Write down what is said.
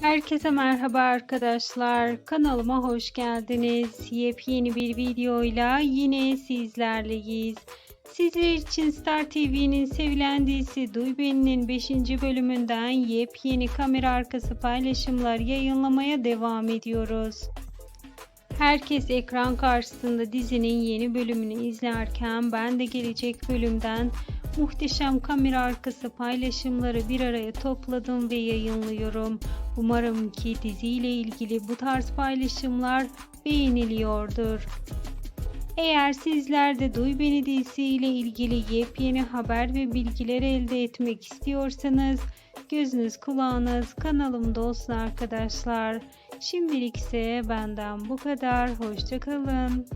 Herkese merhaba arkadaşlar. Kanalıma hoş geldiniz. Yepyeni bir videoyla yine sizlerleyiz. Sizler için Star TV'nin sevilen dizisi Duy Beni'nin 5. bölümünden yepyeni kamera arkası paylaşımlar yayınlamaya devam ediyoruz. Herkes ekran karşısında dizinin yeni bölümünü izlerken ben de gelecek bölümden muhteşem kamera arkası paylaşımları bir araya topladım ve yayınlıyorum. Umarım ki diziyle ilgili bu tarz paylaşımlar beğeniliyordur. Eğer sizler de Duy Beni dizisiyle ilgili yepyeni haber ve bilgiler elde etmek istiyorsanız gözünüz kulağınız kanalımda olsun arkadaşlar. Şimdilik ise benden bu kadar. Hoşçakalın.